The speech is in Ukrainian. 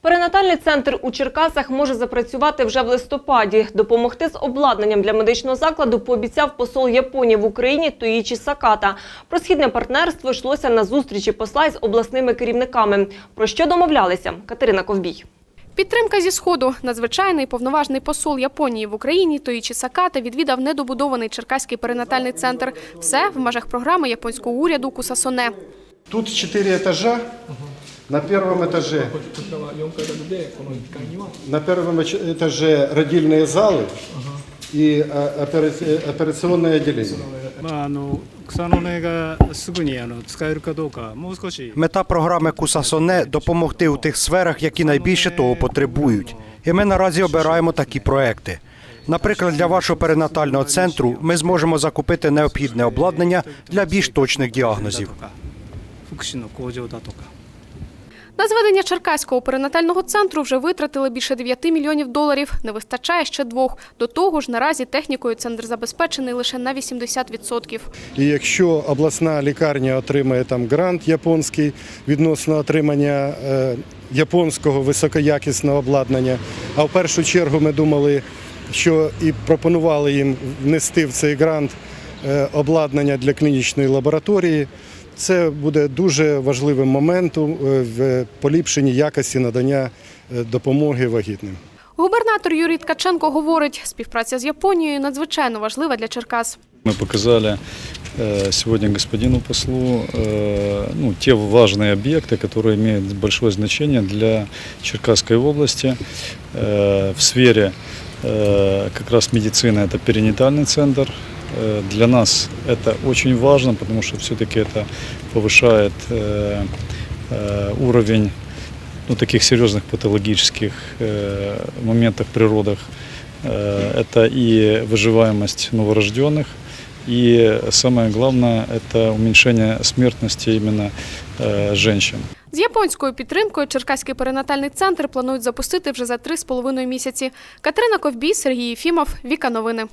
Перинатальний центр у Черкасах може запрацювати вже в листопаді. Допомогти з обладнанням для медичного закладу пообіцяв посол Японії в Україні Тоїчі Саката. Про східне партнерство йшлося на зустрічі посла із обласними керівниками. Про що домовлялися? Катерина Ковбій. Підтримка зі сходу. Надзвичайний повноважний посол Японії в Україні Тоїчі Саката відвідав недобудований черкаський перинатальний центр. Все в межах програми японського уряду Кусасоне. Тут четыре этажа. На первом этаже, こちらは4階建てでこの1階には на первом эч- этаже родильные залы и э, опера- операционное отделение. まあ、あの草の根がすぐにあの使えるかどうかもう少し Мета програми Кусасоне допомогти у тих сферах, які найбільше того потребують. І ми наразі обираємо такі проекти. Наприклад, для вашого перинатального центру ми зможемо закупити необхідне обладнання для більш точних だ діагнозів. とか福祉の向上だとか на зведення Черкаського перинатального центру вже витратили більше 9 мільйонів доларів. Не вистачає ще двох. До того ж, наразі технікою центр забезпечений лише на 80%. І якщо обласна лікарня отримає там грант японський відносно отримання е, японського високоякісного обладнання, а в першу чергу ми думали, що і пропонували їм внести в цей грант е, обладнання для клінічної лабораторії. Це буде дуже важливим моментом е, в поліпшенні якості надання е, допомоги вагітним. Губернатор Юрій Ткаченко говорить, співпраця з Японією надзвичайно важлива для Черкас. Мы показали э, сегодня господину послу э, ну, те важные объекты, которые имеют большое значение для Черкасской области Э, в сфере э, как раз медицины. Это перинатальный центр. Э, Для нас это очень важно, потому что все-таки это повышает э, э, уровень ну, таких серьезных патологических э, моментах в природах. Э, Это и выживаемость новорожденных, и самое главное – это уменьшение смертности именно э, женщин. З японською підтримкою Черкаський перинатальний центр планують запустити вже за три з половиною місяці. Катерина Ковбій, Сергій Єфімов, Віка Новини.